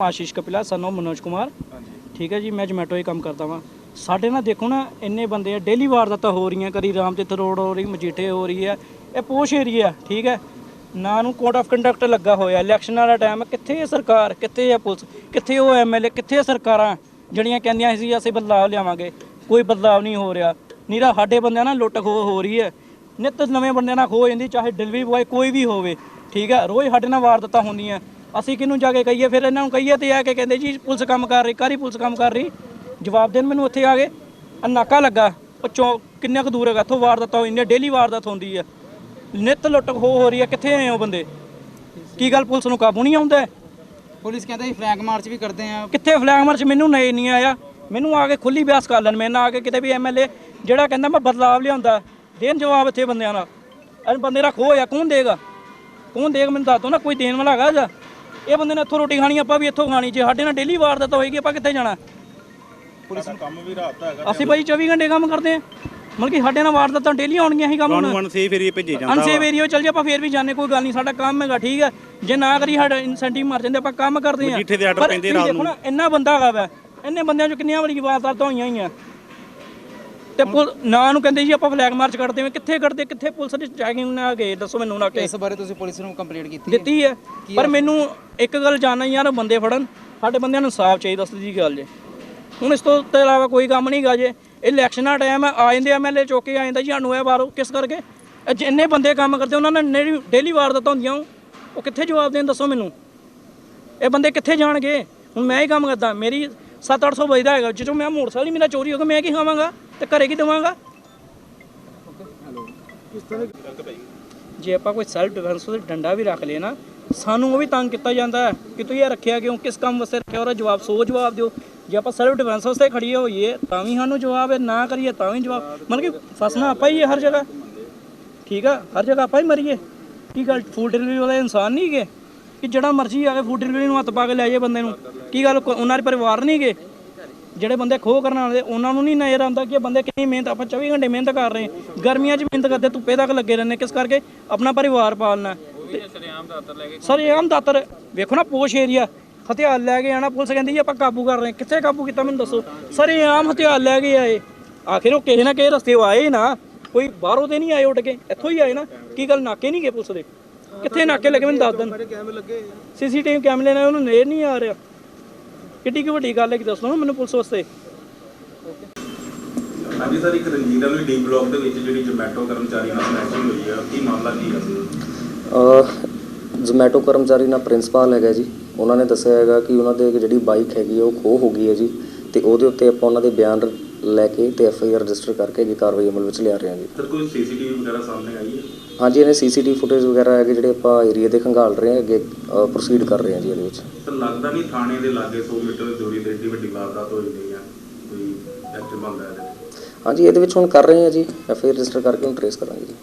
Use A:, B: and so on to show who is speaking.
A: ਆਸ਼ੀਸ਼ ਕਪਿਲਾ ਸਾਨੂੰ ਮਨੋਜ ਕੁਮਾਰ। ਠੀਕ ਹੈ ਜੀ ਮੈਂ ਜਮੈਟੋ ਹੀ ਕੰਮ ਕਰਦਾ ਵਾਂ। ਸਾਡੇ ਨਾਲ ਦੇਖੋ ਨਾ ਇੰਨੇ ਬੰਦੇ ਆ ਡੇਲੀ ਵਾਰਦਾਤਾਂ ਹੋ ਰਹੀਆਂ ਕਦੀ ਰਾਮਤੀਰਥ ਰੋਡ ਹੋ ਰਹੀ ਮਜੀਠੇ ਹੋ ਰਹੀ ਹੈ ਇਹ ਪੋਸ਼ ਏਰੀਆ ਠੀਕ ਹੈ। ਨਾ ਨੂੰ ਕੋਡ ਆਫ ਕੰਡਕਟ ਲੱਗਾ ਹੋਇਆ ਇਲੈਕਸ਼ਨ ਵਾਲਾ ਟਾਈਮ ਕਿੱਥੇ ਹੈ ਸਰਕਾਰ ਕਿੱਥੇ ਹੈ ਪੁਲਿਸ ਕਿੱਥੇ ਉਹ ਐਮਐਲਏ ਕਿੱਥੇ ਸਰਕਾਰਾਂ ਜਿਹੜੀਆਂ ਕਹਿੰਦੀਆਂ ਸੀ ਅਸੀਂ ਬਦਲਾਅ ਲਿਆਵਾਂਗੇ ਕੋਈ ਬਦਲਾਅ ਨਹੀਂ ਹੋ ਰਿਹਾ। ਨੀਰਾ ਸਾਡੇ ਬੰਦਿਆਂ ਨਾਲ ਲੁੱਟ ਖੋਹ ਹੋ ਰਹੀ ਹੈ। ਨਿੱਤ ਨਵੇਂ ਬੰਦਿਆਂ ਨਾਲ ਖੋਹ ਜਾਂਦੀ ਚਾਹੇ ਡਿਲੀਵਰੀ ਬੁਆਏ ਕੋਈ ਵੀ ਹੋਵੇ ਠੀਕ ਹੈ। ਰੋਜ਼ ਸਾਡੇ ਨਾਲ ਵਾਰਦਾਤਾਂ ਹੁੰਦੀਆਂ। ਅਸੀਂ ਕਿਹਨੂੰ ਜਾ ਕੇ ਕਹੀਏ? ਫਿਰ ਇਹਨਾਂ ਨੂੰ ਕਹੀਏ ਤੇ ਆ ਕੇ ਕਹਿੰਦੇ ਜੀ ਪੁਲਿਸ ਕੰਮ ਕਰ ਰਹੀ ਕਾਰੀ ਪੁਲਿਸ ਕੰਮ ਕਰ ਰਹੀ? ਜਵਾਬ ਦੇਣ ਮੈਨੂੰ ਉੱਥੇ ਆ ਗਏ ਆਹ ਨਾਕਾ ਲੱਗਾ। ਉਹ ਚੌ ਕਿੰਨਾ ਕੁ ਦੂਰ ਹੈਗਾ ਇੱਥੋਂ ਵਾਰਦਾਤਾਂ ਹੋਈਆਂ ਡੇਲੀ ਵਾਰਦਾਤ ਹੁੰਦੀ ਹੈ ਨਿੱਤ ਲੁੱਟ ਖੋਹ ਹੋ ਰਹੀ ਹੈ ਕਿੱਥੇ ਆਏ ਹੋ ਬੰਦੇ? ਕੀ ਗੱਲ ਪੁਲਿਸ ਨੂੰ ਕਾਬੂ ਨਹੀਂ ਆਉਂਦਾ?
B: ਪੁਲਿਸ ਕਹਿੰਦਾ ਜੀ ਫਲੈਗ ਮਾਰਚ ਵੀ ਕਰਦੇ ਆ।
A: ਕਿੱਥੇ ਫਲੈਗ ਮਾਰਚ? ਮੈਨੂੰ ਨਹੀਂ ਨਹੀਂ ਆਇਆ। ਮੈਨੂੰ ਆ ਕੇ ਖੁੱਲੀ ਬਿਆਸ ਕਰ ਲੈਣ ਮੇਰੇ ਨਾਲ ਆ ਕੇ ਕਿਤੇ ਵੀ ਐਮਐਲਏ ਜਿਹੜਾ ਕਹਿੰਦਾ ਮੈਂ ਬਦਲਾਵ ਲਿਆਉਂਦਾ ਦੇਣ ਜਵਾਬ ਇੱਥੇ ਬੰਦਿਆਂ ਨਾਲ ਇਹ ਬੰਦੇ ਦਾ ਖੋਹ ਆ ਕੌਣ ਦੇਗਾ? ਕੌਣ ਦੇਗਾ? ਮੈਨੂੰ ਦੱਸ ਦੋ ਨਾ ਕੋਈ ਦੇਣ ਵਾਲਾ ਹੈਗਾ ਜਾਂ? ਇਹ ਬੰਦੇ ਨੇ ਇੱਥੋਂ ਰੋਟੀ ਖਾਣੀ ਆਪਾਂ ਵੀ ਇੱਥੋਂ ਖਾਣੀ। ਜੇ ਸਾਡੇ ਨਾਲ ਡੇਲੀ ਵਾਰਦਾਤ ਹੋਏਗੀ ਆਪਾਂ ਕਿੱਥੇ ਜਾਣਾ?
C: ਪੁਲਿਸ ਨੂੰ ਕੰਮ ਵੀ ਰਾਤ ਦਾ ਹੈਗਾ।
A: ਅਸੀਂ ਭਾਈ 24 ਘੰਟੇ ਕੰਮ ਕਰਦੇ ਆ ਮਤਲਬ ਕਿ ਸਾਡੇ ਨਾਲ ਵਾਰਦਾਤਾਂ ਡੇਲੀ ਆਉਣਗੀਆਂ ਹੀ ਕੰਮ। ਹੁਣ
C: ਤੁਹਾਨੂੰ ਅਨਸੇਫ ਏਰੀਆ ਭੇਜੇ ਜਾਂਦਾ
A: ਅਨਸੇਵ ਏਰੀਆ ਚੱਲ ਜੇ ਆਪਾਂ ਫੇਰ ਵੀ ਜਾਣੇ ਕੋਈ ਗੱਲ ਨਹੀਂ ਸਾਡਾ ਕੰਮ ਹੈਗਾ ਠੀਕ ਹੈ। ਜੇ ਨਾ ਕਰੀ ਸਾਡਾ ਇਨਸੈਂਟਿਵ ਮਰ ਜਾਂਦੇ ਆਪਾਂ ਕੰਮ ਕਰਦੇ ਆ
C: ਮਜੀਠੇ ਦੇ ਆਰਡਰ ਪੈਂਦੇ ਰਾਤ
A: ਦੇਖੋ ਨਾ। ਇੰਨਾ ਬੰਦਾ ਹੈਗਾ ਵਾ। ਇੰਨੇ ਬੰਦਿਆਂ ਚੋਂ ਕਿੰਨੀਆਂ ਵਾਰੀ ਵਾਰਦਾਤਾਂ ਹੋਈਆਂ ਹੀ ਆ ਤੇ ਪੁਲ ਨਾ ਨੂੰ ਕਹਿੰਦੇ ਜੀ ਆਪਾਂ ਫਲੈਗ ਮਾਰਚ ਕੱਢਦੇ ਹਾਂ। ਕਿੱਥੇ ਕੱਢਦੇ ਕਿੱਥੇ ਪੁਲਿਸ ਦੀ ਚੈਕਿੰਗ ਨਾ ਗਏ? ਦੱਸੋ ਮੈਨੂੰ ਨਾ ਕਿ
B: ਇਸ ਬਾਰੇ ਤੁਸੀਂ ਪੁਲਿਸ ਨੂੰ ਕੰਪਲੇਂਟ ਕੀਤੀ ਹੈ?
A: ਦਿੱਤੀ ਹੈ। ਪਰ ਮੈਨੂੰ ਇੱਕ ਗੱਲ ਜਾਣਨਾ ਯਾਰ ਬੰਦੇ ਫੜਨ। ਸਾਡੇ ਬੰਦਿਆਂ ਨੂੰ ਇਨਸਾਫ ਚਾਹੀਦਾ ਸਿੱਧੀ ਗੱਲ ਜੇ। ਹੁਣ ਇਸ ਤੋਂ ਤੋਂ ਇਲਾਵਾ ਕੋਈ ਕੰਮ ਨਹੀਂ ਗਾ ਜੇ। ਇਹ ਇਲੈਕਸ਼ਨ ਟਾਈਮ ਹੈ ਆ ਜਾਂਦੇ ਐਮਐਲਏ ਚੁੱਕ ਕੇ ਆ ਜਾਂਦਾ ਜੀ ਸਾਨੂੰ ਇਹ ਬਾਹਰੋਂ ਕਿਸ ਕਰਕੇ? ਇਹ ਜਿੰਨੇ ਬੰਦੇ ਕੰਮ ਕਰਦੇ ਉਹਨਾਂ ਨਾਲ ਡੇਲੀ ਵਾਰਦਾਤਾਂ ਹੁੰਦੀਆਂ ਉਹ ਕਿੱਥੇ ਜਵਾਬ ਦੇਣ ਦੱਸੋ ਮੈਨੂੰ? ਇਹ ਬੰਦੇ ਕਿੱਥੇ ਜਾਣਗੇ? ਹੁਣ ਮੈਂ ਹੀ ਕੰਮ ਕਰਦਾ ਮੇਰੀ 7-800 ਵਜਦਾ ਹੈਗਾ, ਜਦੋਂ ਮੈਂ ਮੋਟਰਸਾਈਕਲ ਹੀ ਮੇਰਾ ਚੋਰੀ ਹੋ ਗਿਆ ਮੈਂ ਕੀ ਖਾਵਾਂਗਾ ਤੇ ਘਰੇ ਕੀ ਦੇਵਾਂਗਾ? ਜੇ ਆਪਾਂ ਕੋਈ ਸੈਲਫ ਡਿਫੈਂਸ ਉਹਦੇ ਡੰਡਾ ਵੀ ਰੱਖ ਲਏ ਨਾ, ਸਾਨੂੰ ਉਹ ਵੀ ਤੰਗ ਕੀਤਾ ਜਾਂਦਾ ਹੈ ਕਿ ਤੁਸੀਂ ਇਹ ਰੱਖਿਆ ਕਿਉਂ, ਕਿਸ ਕੰਮ ਵਾਸਤੇ ਰੱਖਿਆ, ਉਹਦਾ ਜਵਾਬ ਸੋ ਜਵਾਬ ਦਿਓ। ਜੇ ਆਪਾਂ ਸੈਲਫ ਡਿਫੈਂਸ ਵਾਸਤੇ ਖੜੀਏ ਹੋਈਏ, ਤਾਂ ਵੀ ਸਾਨੂੰ ਜਵਾਬ ਹੈ, ਨਾ ਕਰੀਏ ਤਾਂ ਵੀ ਜਵਾਬ। ਮਤਲਬ ਕਿ ਫਸਣਾ ਆਪਾਂ ਹੀ ਹੈ ਹਰ ਜਗ੍ਹਾ। ਠੀਕ ਆ? ਹਰ ਜਗ੍ਹਾ ਆਪਾਂ ਹੀ ਮਰੀਏ। ਕੀ ਗੱਲ ਫੂਡ ਡਿਲੀਵਰੀ ਵਾਲੇ ਇਨਸਾਨ ਨਹੀਂ ਹੈਗੇ? ਕਿ ਜਿਹੜਾ ਮਰਜ਼ੀ ਆ ਕੇ ਫੂਡ ਡਿਲੀਵਰੀ ਨੂੰ ਹੱਥ ਪਾ ਕੇ ਲੈ ਜਾਏ ਬੰਦੇ ਨੂੰ। ਕੀ ਗੱਲ ਕੋ- ਉਹਨਾਂ ਦੇ ਪਰਿਵਾਰ ਨਹੀਂ ਗਏ ਜਿਹੜੇ ਬੰਦੇ ਖੋਹ ਕਰਨ ਵਾਲੇ ਉਹਨਾਂ ਨੂੰ ਨਹੀਂ ਨਜ਼ਰ ਆਉਂਦਾ ਕਿ ਇਹ ਬੰਦੇ ਕਿੰਨੀ ਮਿਹਨਤ ਆਪਾਂ 24 ਘੰਟੇ ਮਿਹਨਤ ਕਰ ਰਹੇ ਹਾਂ। ਗਰਮੀਆਂ 'ਚ ਮਿਹਨਤ ਕਰਦੇ ਧੁੱਪੇ ਤੱਕ ਲੱਗੇ ਰਹਿੰਦੇ ਕਿਸ ਕਰਕੇ? ਆਪਣਾ ਪਰਿਵਾਰ ਪਾਲਣਾ। ਸਰ ਇਹ ਆਮ ਦਾਤਰ ਵੇਖੋ ਨਾ ਪੋਸ਼ ਏਰੀਆ ਹਥਿਆਰ ਲੈ ਕੇ ਆਣਾ ਪੁਲਿਸ ਕਹਿੰਦੀ ਜੀ ਆਪਾਂ ਕਾਬੂ ਕਰ ਰਹੇ ਹਾਂ। ਕਿੱਥੇ ਕਾਬੂ ਕੀਤਾ ਮੈਨੂੰ ਦੱਸੋ। ਸਰ ਇਹ ਆਮ ਹਥਿਆਰ ਲੈ ਕੇ ਆਏ। ਆਖਿਰ ਉਹ ਕਿਸੇ ਨਾ ਕਿਸੇ ਰਸਤੇ ਉਹ ਆਏ ਨਾ। ਕੋਈ ਬਾਹਰੋਂ ਤੇ ਨਹੀਂ ਆਏ ਉੱਡ ਕੇ। ਇੱਥੋਂ ਹੀ ਆਏ ਨਾ। ਕੀ ਗੱਲ ਨਾਕੇ ਨਹੀਂ ਗਏ ਪੁਲਿਸ ਦੇ? ਕਿੱਥੇ ਨਾਕੇ ਲੱਗੇ ਮੈਨੂੰ ਦੱਸ ਦੇਣ। ਸੀਸੀਟੀਵੀ ਕੈਮਰੇ ਨਾਲ ਉਹਨੂੰ ਨੇਰ ਨਹੀਂ ਆ ਰਿਹਾ। ਕਿੱਡੀ ਕੀ ਵੱਡੀ ਗੱਲ ਹੈ ਕਿ ਦੱਸੋ ਨਾ ਮੈਨੂੰ ਪੁਲਿਸ ਵਾਸਤੇ।
D: ਹਾਂਜੀ ਸਰ ਇੱਕ ਰਣਜੀਤ ਵਾਲੀ ਡੀ ਬਲਾਕ ਦੇ ਵਿੱਚ ਜਿਹੜੀ ਜੋਮੈਟੋ ਕਰਮਚਾਰੀ ਨਾਲ ਸਮੈਸ਼ਿੰਗ ਹੋਈ ਹੈ ਕੀ ਮਾਮਲਾ ਕੀ ਹੈ
E: ਜ਼ੋਮੈਟੋ ਕਰਮਚਾਰੀ ਨਾਲ ਪ੍ਰਿੰਸੀਪਲ ਹੈਗਾ ਜੀ। ਉਹਨਾਂ ਨੇ ਦੱਸਿਆ ਹੈਗਾ ਕਿ ਉਹਨਾਂ ਦੇ ਜਿਹੜੀ ਬਾਈਕ ਹੈਗੀ ਹੈ ਉਹ ਖੋਹ ਹੋ ਗਈ ਹੈ ਜੀ। ਤੇ ਉਹਦੇ ਉੱਤੇ ਆਪਾਂ ਉਹਨਾਂ ਦੇ ਬਿਆਨ ਲੈ ਕੇ ਤੇ ਐਫ ਆਈ ਆਰ ਰਜਿਸਟਰ ਕਰਕੇ ਅੱਗੇ ਕਾਰਵਾਈ ਅਮਲ ਵਿੱਚ ਲਿਆ ਰਹੇ ਹਾਂ ਜੀ।
D: ਸਰ ਕੋਈ ਸੀਸੀਟੀਵੀ ਵਗੈਰਾ ਸਾਹਮਣੇ ਆਈ ਹੈ?
E: ਹਾਂਜੀ ਇਹਨੇ ਸੀਸੀਟੀਵੀ ਫੁਟੇਜ ਵਗੈਰਾ ਹੈਗੇ ਜਿਹੜੇ ਆਪਾਂ ਏਰੀਆ ਦੇ ਖੰਗਾਲ ਰਹੇ ਹਾਂ ਅੱਗੇ ਪ੍ਰੋਸੀਡ ਕਰ ਰਹੇ ਹਾਂ ਜੀ ਇਹਦੇ ਵਿੱਚ।
D: ਸਰ ਲੱਗਦਾ ਨਹੀਂ ਥਾਣੇ ਦੇ ਲਾਗੇ 100 ਮੀਟਰ ਦੀ ਦੂਰੀ ਤੇ ਏਡੀ ਵੱਡੀ ਵਾਰਦਾਤ ਹੋਈ ਨਹੀਂ ਹੈ ਕੋਈ ਐਕਟ ਬਣਦਾ ਇਹਦੇ ਵਿੱਚ।
E: ਹਾਂਜੀ ਇਹਦੇ ਵਿੱਚ ਹੁਣ ਕਰ ਰਹੇ ਹਾਂ ਜੀ ਐਫ ਆਈ ਆਰ ਰਜਿਸਟਰ ਕਰਕੇ ਹੁਣ ਟਰੇਸ ਕਰਾਂਗੇ ਜੀ।